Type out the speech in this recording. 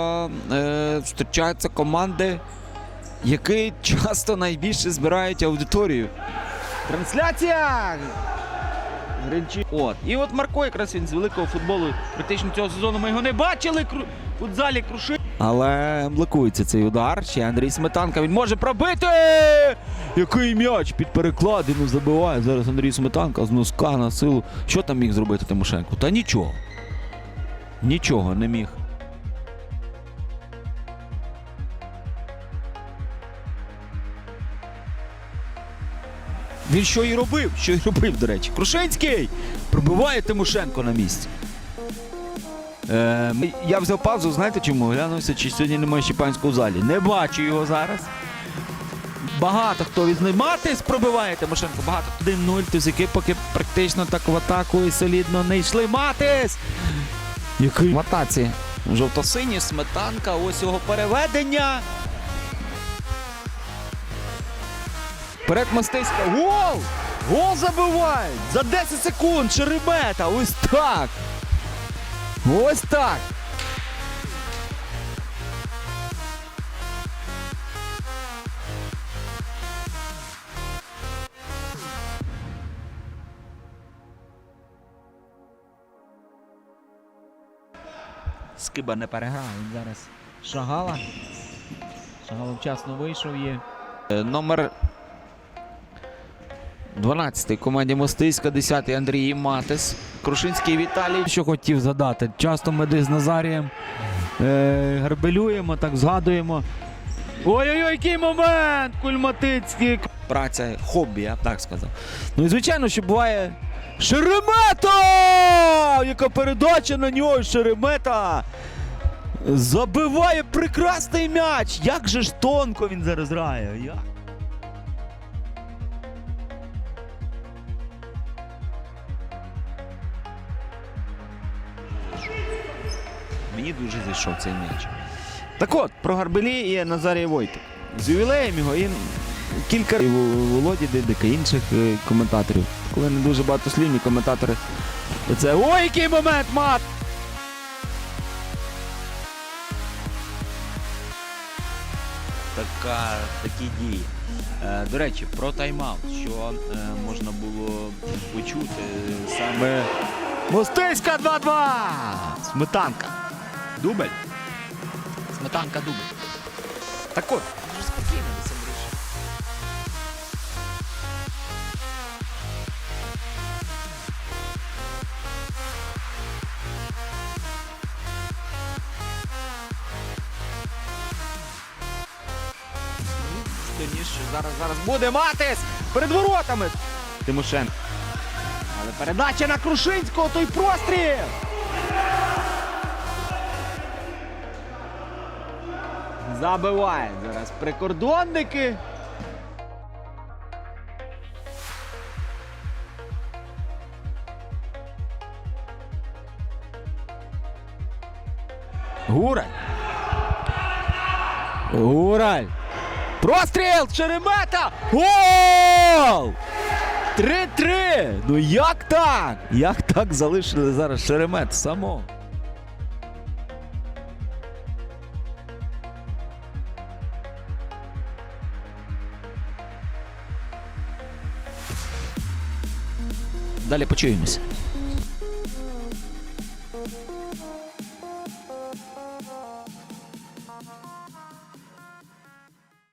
Е, зустрічаються команди, які часто найбільше збирають аудиторію. Трансляція! От. І от Марко, якраз він з великого футболу практично цього сезону ми його не бачили. Кру... Футзалі круши. Але блокується цей удар. Ще Андрій Сметанка. Він може пробити! Який м'яч під перекладину забиває. Зараз Андрій Сметанка з носка на силу. Що там міг зробити Тимошенко? Та нічого. Нічого не міг. Він що і робив, що і робив, до речі. Крушенський пробиває Тимошенко на місці. Е, я взяв паузу, знаєте чому? Глянувся, чи сьогодні немає Щепанського в залі. Не бачу його зараз. Багато хто відзніматись пробиває Тимошенко. Багато 1-0. Тузяки поки практично так в атаку і солідно не йшли. Матис! Який в атаці. Жовто-сині, сметанка, ось його переведення. Вперед Мастиська. Гол! Гол забивають! За 10 секунд Шеремета! Ось так! Ось так! Скиба не переграв, він зараз шагала. Шагала вчасно вийшов є. Е, Номер 12 команді Мостиська, 10-й Андрій Матис. Крушинський Віталій. Що хотів задати. Часто ми десь з Назарієм е, гарбелюємо, так згадуємо. Ой-ой-ой, який момент! Кульматицький. Праця, хобі, я б так сказав. Ну і звичайно, що буває. Шеремета! Яка передача на нього Шеремета! Забиває прекрасний м'яч! Як же ж тонко він зараз грає! Як? Мені дуже зайшов цей м'яч. Так от, про Гарбелі і Назарія Войтик. З ювілеєм його і кілька і Володі Дидика, інших е, коментаторів. Коли не дуже багато слів, і коментатори. Це ой, який момент, мат! Така, такі дії. Е, до речі, про тайм-аут, що е, можна було почути саме. Мостиська 2-2! Сметанка. Дубль. Сметанка дубль. Так от, дуже спокійно Олександрович. Сильніше зараз зараз буде Матис перед воротами. Тимошенко. Але передача на Крушинського, той простріл. Забивають зараз прикордонники. Гураль. Гураль. Простріл! Шеремета! Гол! 3-3! Ну як так? Як так залишили зараз Шеремет само? Далі почуємося.